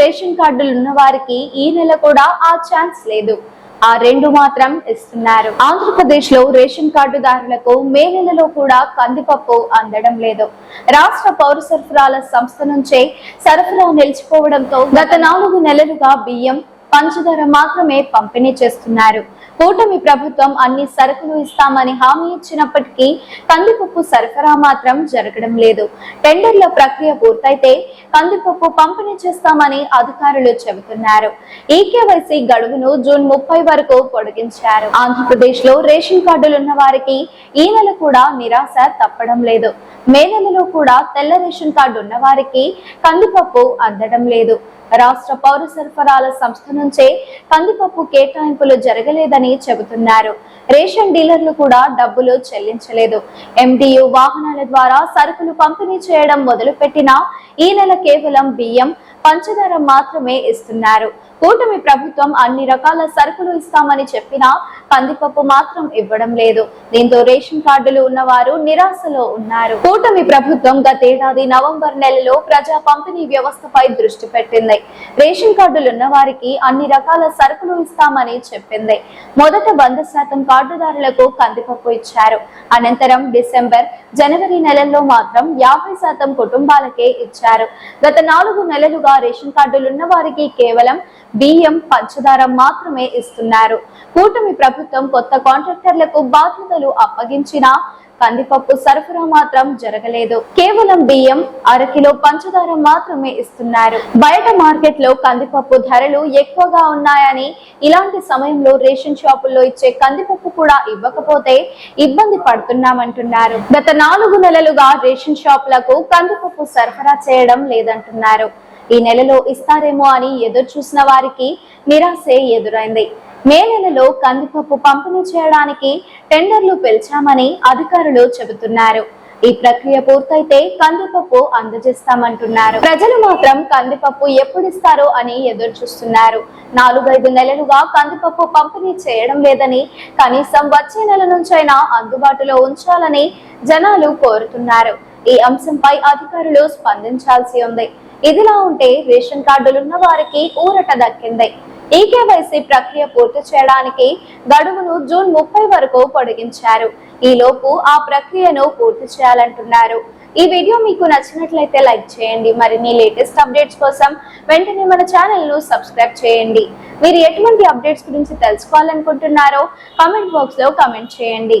Ration కార్డులు ఉన్న వారికి ఈ నెల కూడా ఆ ఛాన్స్ లేదు. ఆ రెండు మాత్రం ఇస్తున్నారు. ఆంధ్రప్రదేశ్లో రేషన్ కార్డుదారులకు మే నెలలో కూడా కందిపప్పు అందడం లేదు. రాష్ట్ర పౌర సరఫరాల సంస్థ నుంచే సరఫరా నిలిచిపోవడంతో గత నాలుగు నెలలుగా బియ్యం పంచదార మాత్రమే పంపిణీ చేస్తున్నారు. కూటమి ప్రభుత్వం అన్ని సరుకులు ఇస్తామని హామీ ఇచ్చినప్పటికీ కందిపప్పు సరఫరా మాత్రం జరగడం లేదు. టెండర్ల ప్రక్రియ పూర్తయితే కందిపప్పు పంపిణీ చేస్తామని అధికారులు చెబుతున్నారు. ఈ కేవైసీ గడువును జూన్ ముప్పై వరకు పొడిగించారు. ఆంధ్రప్రదేశ్లో రేషన్ కార్డులున్న వారికి ఈ నెల కూడా నిరాశ తప్పడం లేదు. మే నెలలో కూడా తెల్ల రేషన్ కార్డు ఉన్న వారికి కందిపప్పు అందడం లేదు. రాష్ట్ర పౌర సరఫరాల సంస్థ నుంచే కందిపప్పు కేటాయింపులు జరగలేదని చెబుతున్నారు. రేషన్ డీలర్లు కూడా డబ్బులు చెల్లించలేదు. ఎండియు వాహనాల ద్వారా సరుకులు పంపిణీ చేయడం మొదలుపెట్టినా ఈ నెల కేవలం బియ్యం పంచదార మాత్రమే ఇస్తున్నారు. కూటమి ప్రభుత్వం అన్ని రకాల సరుకులు ఇస్తామని చెప్పినా కందిపప్పు మాత్రం ఇవ్వడం లేదు. దీంతో రేషన్ కార్డులు ఉన్నవారు నిరాశలో ఉన్నారు. కూటమి ప్రభుత్వం గతేడాది నవంబర్ నెలలో ప్రజా పంపిణీ వ్యవస్థపై దృష్టి పెట్టింది. రేషన్ కార్డులు ఉన్న వారికి అన్ని రకాల సరుకులు ఇస్తామని చెప్పింది. మొదట వంద శాతం కార్డుదారులకు కందిపప్పు ఇచ్చారు. అనంతరం డిసెంబర్ జనవరి నెలల్లో మాత్రం యాభై శాతం కుటుంబాలకే ఇచ్చారు. గత నాలుగు నెలలుగా రేషన్ కార్డులున్న వారికి కేవలం బియ్యం పంచదార మాత్రమే ఇస్తున్నారు. కూటమి ప్రభుత్వం కొత్త కాంట్రాక్టర్లకు బాధ్యతలు అప్పగించినా కందిపప్పు సరఫరా మాత్రం జరగలేదు. కేవలం బియ్యం అరకిలో పంచదార మాత్రమే ఇస్తున్నారు. బయట మార్కెట్లో కందిపప్పు ధరలు ఎక్కువగా ఉన్నాయని ఇలాంటి సమయంలో రేషన్ షాపుల్లో ఇచ్చే కందిపప్పు కూడా ఇవ్వకపోతే ఇబ్బంది పడుతున్నామంటున్నారు. గత నాలుగు నెలలుగా రేషన్ షాపులకు కందిపప్పు సరఫరా చేయడం లేదంటున్నారు. ఈ నెలలో ఇస్తారేమో అని ఎదురు చూసిన వారికి నిరాశే ఎదురైంది. మే నెలలో కందిపప్పు పంపిణీ చేయడానికి టెండర్లు పిలిచామని అధికారులు చెబుతున్నారు. ఈ ప్రక్రియ పూర్తయితే కందిపప్పు అందజేస్తామంటున్నారు. ప్రజలు మాత్రం కందిపప్పు ఎప్పుడు ఇస్తారో అని ఎదురు చూస్తున్నారు నాలుగైదు నెలలుగా కందిపప్పు పంపిణీ చేయడం లేదని కనీసం వచ్చే నెల నుంచైనా అందుబాటులో ఉంచాలని జనాలు కోరుతున్నారు. ఈ అంశంపై అధికారులు స్పందించాల్సి ఉంది. ఇదిలా ఉంటే రేషన్ కార్డులున్న వారికి ఊరట దక్కింది. ఈ కేవైసీ ప్రక్రియ పూర్తి చేయడానికి గడువును జూన్ ముప్పై వరకు పొడిగించారు. ఈలోపు ఆ ప్రక్రియను పూర్తి చేయాలంటున్నారు. ఈ వీడియో మీకు నచ్చినట్లయితే లైక్ చేయండి. మరిన్ని లేటెస్ట్ అప్డేట్స్ కోసం వెంటనే మన ఛానల్ను సబ్స్క్రైబ్ చేయండి. మీరు ఎటువంటి అప్డేట్స్ గురించి తెలుసుకోవాలనుకుంటున్నారో కామెంట్ బాక్స్లో కమెంట్ కామెంట్ చేయండి.